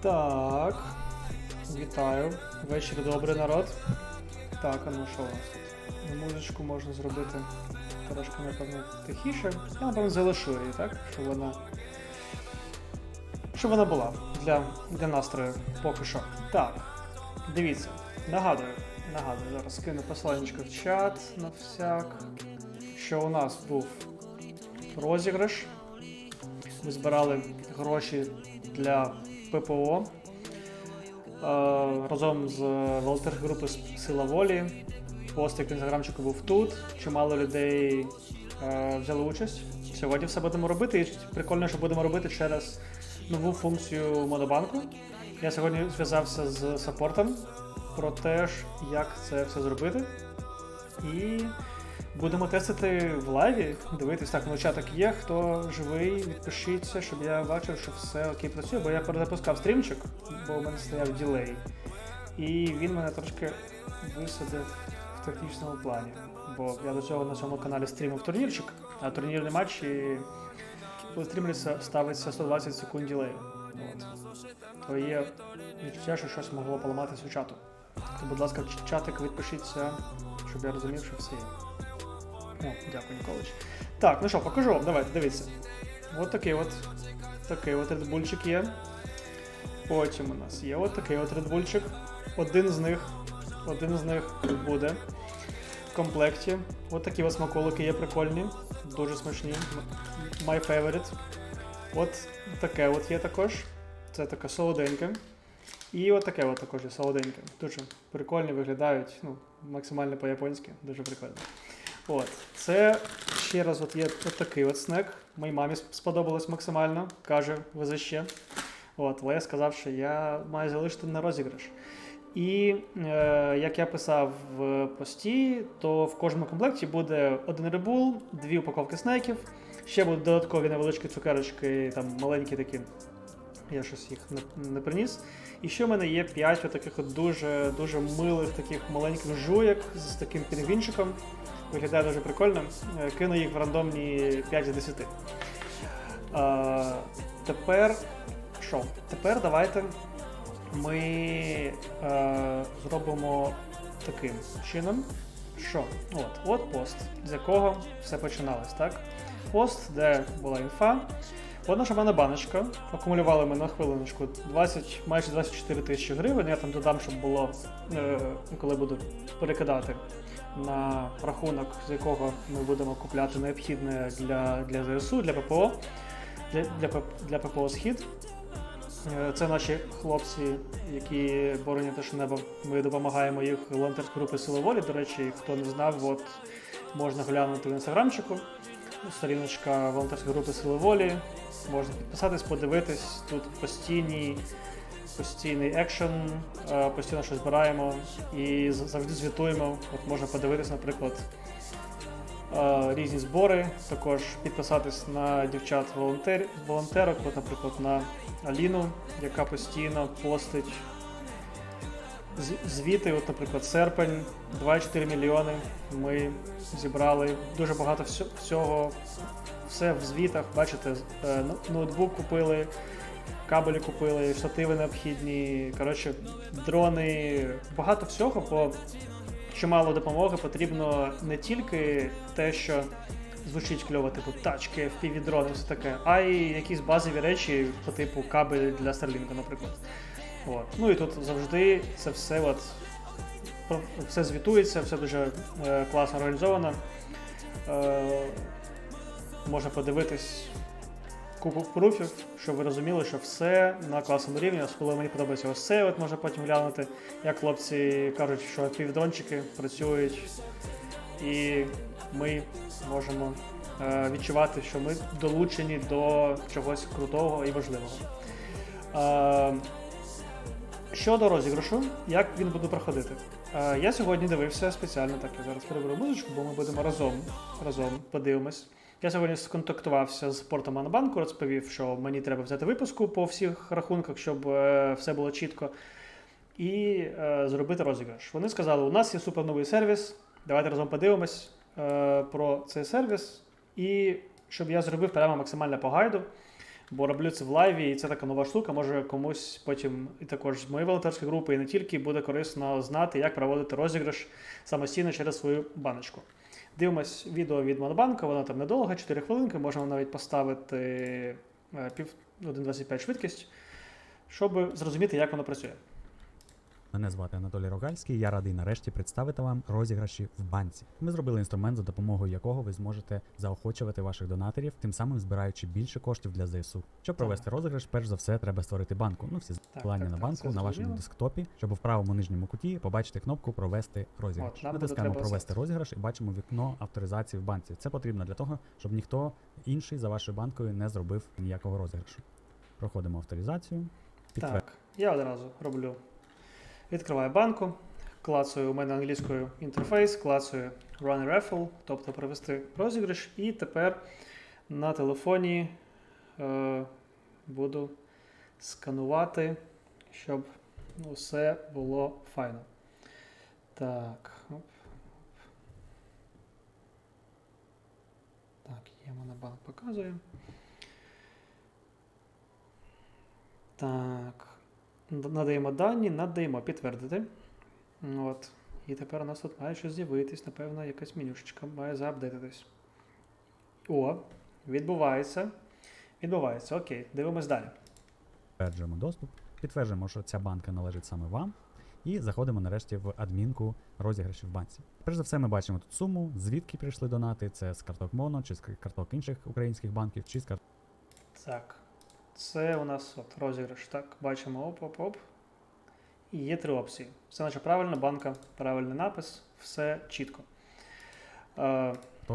Так. Вітаю. Вечір добрий народ. Так, а ну що у нас тут? Музичку можна зробити трошки, напевно, тихіше. Я, напевно, залишу її, так? Щоб вона. Щоб вона була для, для настрою поки що. Так. Дивіться. Нагадую, нагадую, зараз скину посиланнячко в чат на всяк. Що у нас був розіграш. Ми збирали гроші для ППО е, разом з волонтерської групи Сила волі. Постик в інстаграмчику був тут. Чимало людей е, взяли участь. Сьогодні все будемо робити. І прикольно, що будемо робити через нову функцію Монобанку. Я сьогодні зв'язався з саппортом про те, як це все зробити. І будемо тестити в лайві. Дивитись, так, ну чаток є. Хто живий, відпишіться, щоб я бачив, що все окей працює, бо я перезапускав стрімчик, бо у мене стояв ділей. І він мене трошки висадив в технічному плані. Бо я до цього на цьому каналі стрімив турнірчик, а турнірний матч і коли стрімлюється, ставиться 120 секунд ділею. От. То є відчуття, що щось могло поламатися у чату. То, будь ласка, чатик відпишіться, щоб я розумів, що все є. О, дякую, Ніколич. Так, ну що, покажу вам, давайте, дивіться. От такий от такий от редбульчик є. Потім у нас є от такий от редбульчик. Один з них, один з них буде в комплекті. От такі ось смаколики є прикольні, дуже смачні. My favorite. От таке от є також. Це така солоденька. І от таке от також є солоденьке. Дуже прикольні виглядають, ну, максимально по-японськи, дуже прикольно. От, це ще раз от є от такий от снек. Моїй мамі сподобалось максимально, каже, вези ще. От, але я сказав, що я маю залишити на розіграш. І е, як я писав в пості, то в кожному комплекті буде один рибул, дві упаковки снеків, ще будуть додаткові невеличкі цукерочки, там маленькі такі. Я щось їх не, не приніс. І ще в мене є 5 отаких от дуже дуже милих таких маленьких жуєк з таким пінгвінчиком. Виглядає дуже прикольно. Е, Кину їх в рандомні 5 з 10. А, тепер що? Тепер давайте ми е, зробимо таким чином. Що? От, от пост, з якого все починалось, так? Пост, де була інфа. От наша мене баночка. Акумулювали ми на хвилиночку 20, майже 24 тисячі гривень. Я там додам, щоб було, е, коли буду перекидати на рахунок, з якого ми будемо купляти необхідне для, для ЗСУ, для ППО, для, для, для ППО Схід. Е, Це наші хлопці, які боронять наше небо. Ми допомагаємо їх волонтерської групи Сили волі. До речі, хто не знав, от можна глянути в інстаграмчику. Сторіночка волонтерської групи Сили волі. Можна підписатись, подивитись. Тут постійні, постійний екшен, е, постійно щось збираємо і завжди звітуємо. От можна подивитись, наприклад, е, різні збори, також підписатись на дівчат волонтер, волонтерок, от, наприклад, на Аліну, яка постійно постить звіти, от, наприклад, серпень, 24 мільйони. Ми зібрали дуже багато всього, все в звітах. Бачите, е, ноутбук купили, кабелі купили, штативи необхідні. Коротше, дрони, багато всього, бо чимало допомоги потрібно не тільки те, що звучить кльово, типу тачки, впівдрони, все таке, а й якісь базові речі по типу кабель для Starlink, наприклад. От. Ну і тут завжди це все от, все звітується, все дуже е, класно організовано. Е, можна подивитись купу пруфів, щоб ви розуміли, що все на класному рівні, особливо мені подобається ось це, от можна потім глянути, як хлопці кажуть, що півдрончики працюють, і ми можемо е, відчувати, що ми долучені до чогось крутого і важливого. Е, Щодо розіграшу, як він буде проходити? Е, я сьогодні дивився спеціально, так я зараз переберу музичку, бо ми будемо разом, разом подивимось. Я сьогодні сконтактувався з портом Монобанку, розповів, що мені треба взяти випуску по всіх рахунках, щоб е, все було чітко, і е, зробити розіграш. Вони сказали, у нас є суперновий сервіс, давайте разом подивимось е, про цей сервіс, і щоб я зробив прямо максимально по гайду. Бо роблю це в лайві, і це така нова штука. Може комусь потім і також з моєї волонтерської групи, і не тільки буде корисно знати, як проводити розіграш самостійно через свою баночку. Дивимось відео від Монобанка, воно там недовго, 4 хвилинки, можна навіть поставити е, пів 1.25 швидкість, щоб зрозуміти, як воно працює. Мене звати Анатолій Рогальський. Я радий нарешті представити вам розіграші в банці. Ми зробили інструмент, за допомогою якого ви зможете заохочувати ваших донаторів, тим самим збираючи більше коштів для ЗСУ. Щоб провести розіграш, перш за все треба створити банку. Ну всі посилання на банку на вашому десктопі, щоб в правому нижньому куті побачити кнопку Провести розіграш. От, Натискаємо провести розіграш і бачимо вікно авторизації в банці. Це потрібно для того, щоб ніхто інший за вашою банкою не зробив ніякого розіграшу. Проходимо авторизацію. Так, я одразу роблю. Відкриваю банку, клацаю у мене англійською інтерфейс, клацаю Run Raffle, тобто провести розіграш, і тепер на телефоні е, буду сканувати, щоб усе було файно. Так. Оп. Так, є монобанк показує. Так. Надаємо дані, надаємо підтвердити. От. І тепер у нас тут має щось з'явитись, напевно, якась менюшечка має заапдейтитись. О, відбувається. Відбувається. Окей, дивимось далі. Підтверджуємо доступ, підтверджуємо, що ця банка належить саме вам, і заходимо нарешті в адмінку розіграшів в банці. Перш за все, ми бачимо тут суму, звідки прийшли донати. Це з карток Моно, чи з карток інших українських банків, чи з карток Так. Це у нас от розіграш. Так, бачимо оп-оп-оп. І є три опції. Все наче правильно, банка, правильний напис, все чітко. Е,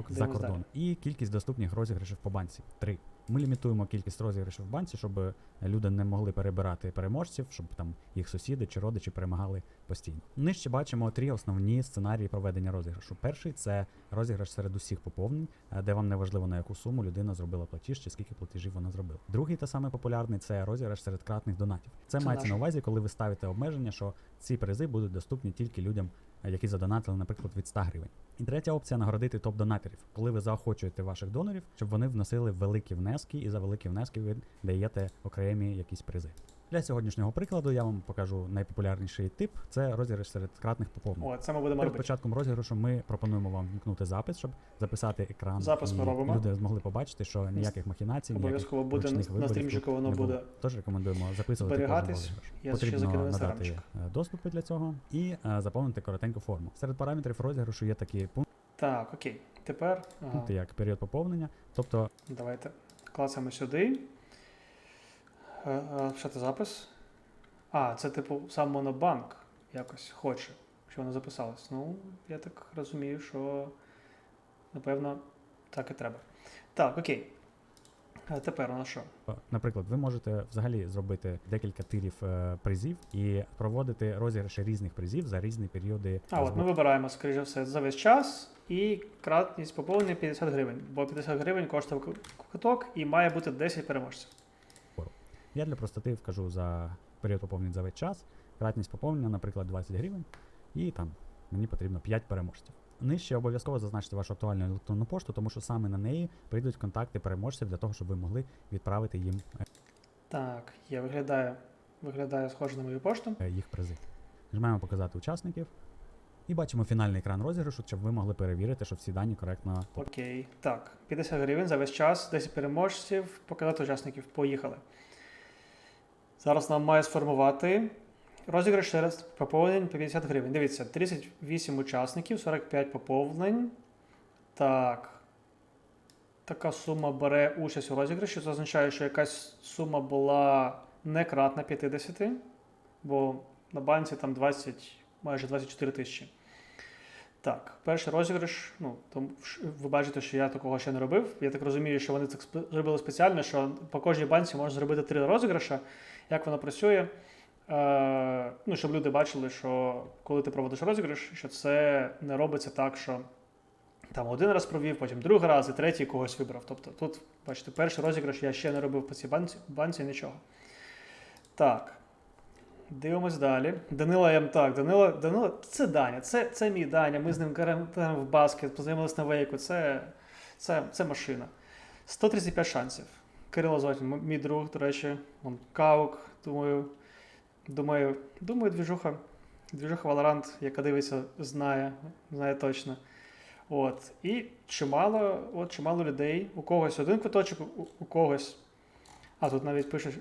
за кордон. кордон. І кількість доступних розіграшів по банці. Три. Ми лімітуємо кількість розіграшів в банці, щоб люди не могли перебирати переможців, щоб там їх сусіди чи родичі перемагали постійно. Нижче бачимо три основні сценарії проведення розіграшу. Перший це розіграш серед усіх поповнень, е, де вам не важливо на яку суму людина зробила платіж чи скільки платежів вона зробила. Другий та саме популярний це розіграш серед кратних донатів. Це, Це мається наш. на увазі, коли ви ставите обмеження, що ці призи будуть доступні тільки людям, які задонатили, наприклад, від 100 гривень. І третя опція нагородити топ-донаторів, коли ви заохочуєте ваших донорів, щоб вони вносили великі внески, і за великі внески ви даєте окремі якісь призи. Для сьогоднішнього прикладу я вам покажу найпопулярніший тип це розіграш серед кратних поповнень. о, це ми будемо Перед робити. початком розіграшу ми пропонуємо вам вмкнути запис, щоб записати екран. Запис і ми робимо. Люди змогли побачити, що ніяких махінацій, Обов'язково буде на стрімчику, воно буде Тож рекомендуємо записувати зберігатись. Я ще Потрібно закину надати е, доступи для цього і е, заповнити коротеньку форму. Серед параметрів розіграшу є такі пункти. Так, окей. Тепер ага, пункти, як період поповнення. Тобто давайте клацаємо сюди. Е, е, Почати запис. А, це типу сам Монобанк якось хоче, щоб воно записалось. Ну, я так розумію, що напевно так і треба. Так, окей. А тепер у нас що? Наприклад, ви можете взагалі зробити декілька тирів е, призів і проводити розіграші різних призів за різні періоди. А, от ми вибираємо, скоріше все, за весь час і кратність поповнення 50 гривень. Бо 50 гривень коштує квиток і має бути 10 переможців. Я для простоти вкажу за період поповнення за весь час. Кратність поповнення, наприклад, 20 гривень, і там мені потрібно 5 переможців. Нижче обов'язково зазначте вашу актуальну електронну пошту, тому що саме на неї прийдуть контакти переможців для того, щоб ви могли відправити їм Так, я виглядаю, виглядає схоже на мою пошту. е, їх призи. Нажимаємо показати учасників і бачимо фінальний екран розіграшу, щоб ви могли перевірити, що всі дані коректно Окей. Так, 50 гривень за весь час, 10 переможців, показати учасників. Поїхали. Зараз нам має сформувати розіграш серед поповнень по 50 гривень. Дивіться, 38 учасників, 45 поповнень. Так. Така сума бере участь у розіграші. Це означає, що якась сума була не кратна 50, бо на банці там 20, майже 24 тисячі. Так, перший розіграш. Ну, там ви бачите, що я такого ще не робив. Я так розумію, що вони це зробили спеціально, що по кожній банці можна зробити три розіграша. Як воно працює? Е, ну, щоб люди бачили, що коли ти проводиш розіграш, що це не робиться так, що там один раз провів, потім другий раз і третій когось вибрав. Тобто тут, бачите, перший розіграш я ще не робив по цій банці, банці нічого. Так. Дивимось далі. Данила М. Так, Данила, Данила, це Даня, це, це мій Даня. Ми з ним граємо в баскет, познайомилися на вейку. Це, це, це машина. 135 шансів. Кирило Зотін, мій друг, до речі, он Каук, думаю, думаю, думаю, двіжуха, двіжуха Valorant, яка дивиться, знає, знає точно. От. І чимало, от, чимало людей, у когось один квиточок, у, у когось. А, тут навіть пишуть.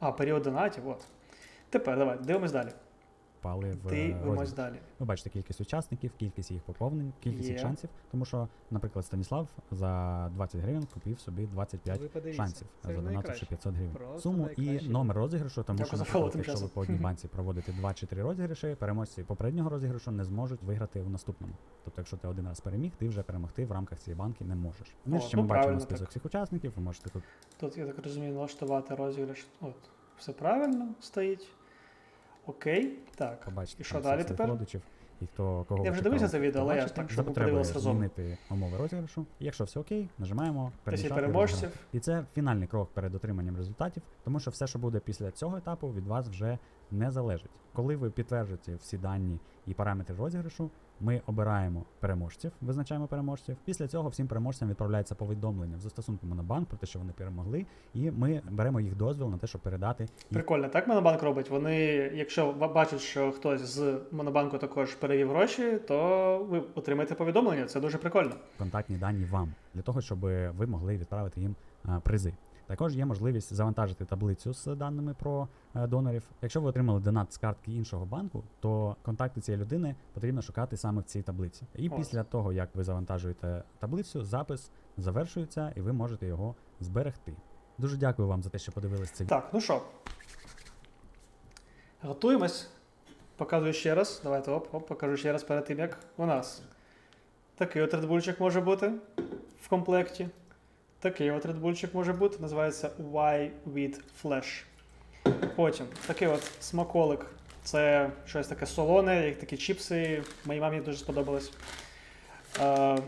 А, період донатів, от. Тепер давай, дивимось далі. Пали в е, Дивимось далі. Ви бачите кількість учасників, кількість їх поповнень, кількість їх шансів. Тому що, наприклад, Станіслав за 20 гривень купив собі 25 Ви подивіться, шансів, задонативши 500 гривень. Просто Суму і номер розіграшу, тому Дякую що, наприклад, якщо ви по одній банці проводите 2 чи 3 розіграші, переможці попереднього розіграшу не зможуть виграти у наступному. Тобто, якщо ти один раз переміг, ти вже перемогти в рамках цієї банки не можеш. Нижче ну, ми бачимо список так. всіх учасників, ви можете тут Тут, я так розумію, налаштувати розіграш. От, все правильно стоїть. Окей. Так. побачити І що далі тепер? родичів і хто кого Я вже дивився це відео, але я так, щоб подивилися разом. змінити умови розіграшу. Якщо все окей, нажимаємо перемішати. переможців. І це фінальний крок перед отриманням результатів, тому що все, що буде після цього етапу, від вас вже не залежить. Коли ви підтверджуєте всі дані і параметри розіграшу, ми обираємо переможців, визначаємо переможців. Після цього всім переможцям відправляється повідомлення в застосунку Монобанк про те, що вони перемогли, і ми беремо їх дозвіл на те, щоб передати їх Прикольно, так Монобанк робить. Вони, якщо бачать, що хтось з Монобанку також перевів гроші, то ви отримаєте повідомлення. Це дуже прикольно. контактні дані вам для того, щоб ви могли відправити їм е, призи. Також є можливість завантажити таблицю з даними про е, донорів. Якщо ви отримали донат з картки іншого банку, то контакти цієї людини потрібно шукати саме в цій таблиці. І От. після того, як ви завантажуєте таблицю, запис завершується і ви можете його зберегти. Дуже дякую вам за те, що подивились це відео. Так, ну що. Готуємось. Показую ще раз. Давайте оп, оп, покажу ще раз перед тим, як у нас. Такий от редбульчик може бути в комплекті. Такий от редбульчик може бути. Називається Y with Flash. Потім такий от смаколик. Це щось таке солоне, як такі чіпси. Моїй мамі дуже сподобалось. Е,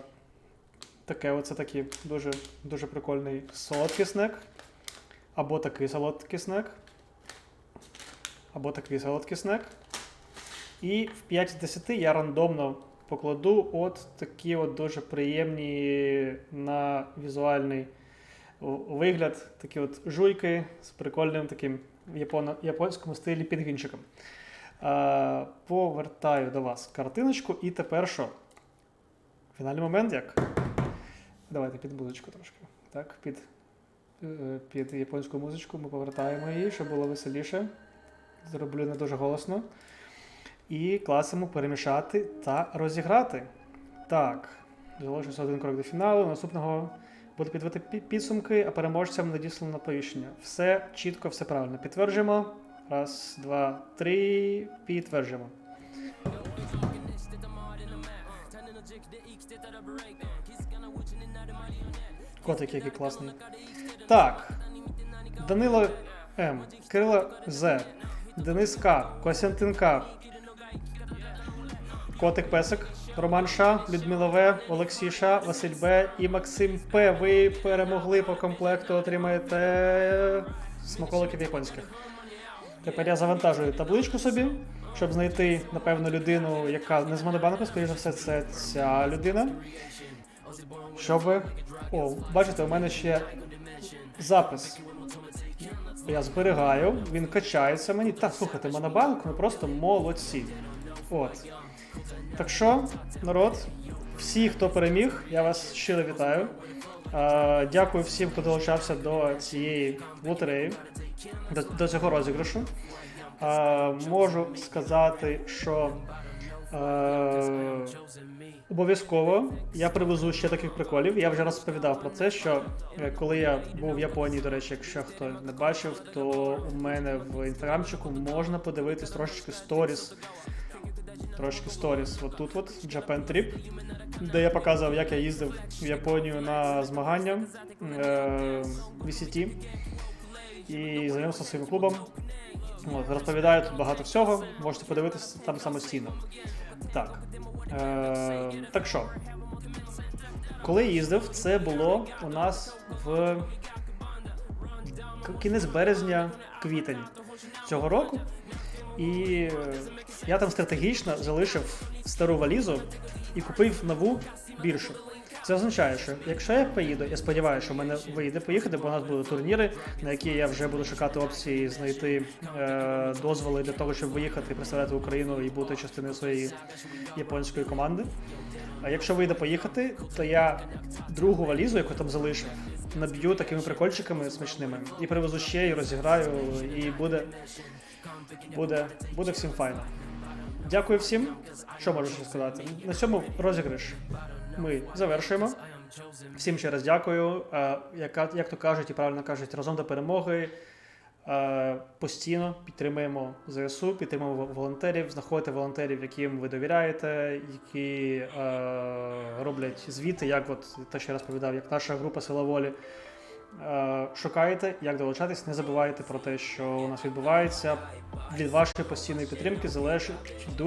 таке оце такий дуже, дуже прикольний солодкий снек. Або такий солодкий снек. Або такий солодкий снек. І в 5 з 10 я рандомно покладу от такі от дуже приємні на візуальний вигляд, такі от жуйки з прикольним таким японо- японському стилі пінгвінчиком. Е, повертаю до вас картиночку, і тепер що? Фінальний момент як? Давайте під музичку трошки. Так, під е, під японську музичку. Ми повертаємо її, щоб було веселіше. Зроблю не дуже голосно. І класимо перемішати та розіграти. Так, залишився один крок до фіналу. Наступного буде підвести пі- підсумки, а переможцям надіслано наповіщення. Все чітко, все правильно. Підтверджуємо. Раз, два, три. Підтверджуємо. Котик який класний. Так. Данило М. Кирило З. Денис К. Костянтин К. Котик Песик. Роман Ша, Людмила В, Олексій Ша, Василь Б і Максим П. Ви перемогли по комплекту, отримаєте смаколиків японських. Тепер я завантажую табличку собі, щоб знайти, напевно, людину, яка не з Монобанку, скоріше за все, це ця людина. Щоб. О, бачите, у мене ще запис. Я зберігаю, він качається мені. Так, слухайте, Монобанк, ми просто молодці. От. Так що, народ, всі, хто переміг, я вас щиро вітаю. Дякую всім, хто долучався до цієї лотереї, до, до цього розіграшу. Можу сказати, що обов'язково я привезу ще таких приколів. Я вже розповідав про це, що е, коли я був в Японії, до речі, якщо хто не бачив, то у мене в інстаграмчику можна подивитись трошечки сторіс трошки сторіс. От тут от Japan Trip, де я показував, як я їздив в Японію на змагання е, VCT і зайнявся своїм клубом. От, розповідаю тут багато всього, можете подивитися там самостійно. Так. Е, так що, коли їздив, це було у нас в кінець березня, квітень цього року. І я там стратегічно залишив стару валізу і купив нову більшу. Це означає, що якщо я поїду, я сподіваюся, що в мене вийде поїхати, бо у нас будуть турніри, на які я вже буду шукати опції, знайти е, дозволи для того, щоб виїхати, представляти Україну і бути частиною своєї японської команди. А якщо вийде поїхати, то я другу валізу, яку там залишив, наб'ю такими прикольчиками смачними і привезу ще, і розіграю, і буде, буде, буде всім файно. Дякую всім. Що можу ще сказати? На цьому розіграш ми завершуємо. Всім ще раз дякую. Е, Як, як то кажуть і правильно кажуть, разом до перемоги. Е, Постійно підтримуємо ЗСУ, підтримуємо волонтерів, знаходите волонтерів, яким ви довіряєте, які е, роблять звіти, як от те, що я розповідав, як наша група Сила волі. Е, Шукайте, як долучатись, не забувайте про те, що у нас відбувається. Від вашої постійної підтримки залежить дуже.